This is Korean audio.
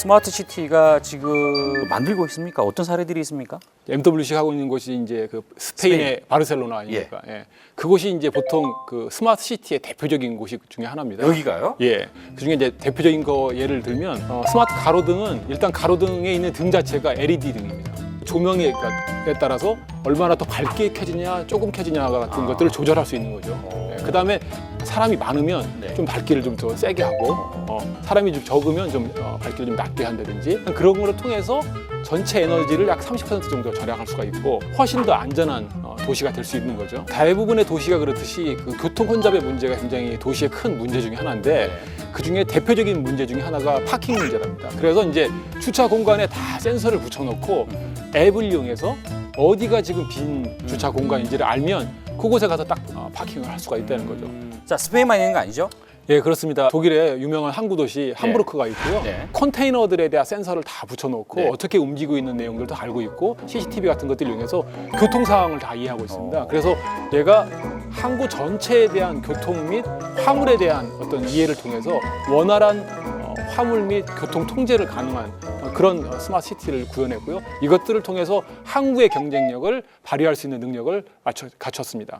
스마트 시티가 지금 만들고 있습니까? 어떤 사례들이 있습니까? MWC가 하고 있는 곳이 이제 그 스페인의 바르셀로나 아닙니까? 예. 그곳이 이제 보통 그 스마트 시티의 대표적인 곳이 중에 하나입니다. 여기가요? 예. 그 중에 이제 대표적인 거 예를 들면 어, 스마트 가로등은 일단 가로등에 있는 등 자체가 LED 등입니다. 조명에 따라서 얼마나 더 밝게 켜지냐, 조금 켜지냐 같은 것들을 조절할 수 있는 거죠. 예. 그다음에 사람이 많으면 네. 좀 밝기를 좀 더 세게 하고 어, 사람이 좀 적으면 좀 어, 밝기를 좀 낮게 한다든지 그런 거를 통해서 전체 에너지를 약 30% 정도 절약할 수가 있고 훨씬 더 안전한 어, 도시가 될 수 있는 거죠. 대부분의 도시가 그렇듯이 그 교통 혼잡의 문제가 굉장히 도시의 큰 문제 중에 하나인데 그 중에 대표적인 문제 중에 하나가 파킹 문제랍니다. 그래서 이제 주차 공간에 다 센서를 붙여놓고 앱을 이용해서 어디가 지금 빈 주차 공간인지를 알면 그곳에 가서 딱 어, 파킹을 할 수가 있다는 거죠. 자, 스페인만 있는 거 아니죠? 예, 그렇습니다. 독일의 유명한 항구 도시 함부르크가 있고요. 네. 컨테이너들에 대한 센서를 다 붙여놓고 네. 어떻게 움직이고 있는 내용들도 알고 있고 CCTV 같은 것들을 이용해서 교통 상황을 다 이해하고 있습니다. 어. 그래서 얘가 항구 전체에 대한 교통 및 화물에 대한 어떤 이해를 통해서 원활한 어, 화물 및 교통 통제를 가능한 어, 그런 어, 스마트 시티를 구현했고요. 이것들을 통해서 항구의 경쟁력을 발휘할 수 있는 능력을 갖췄습니다.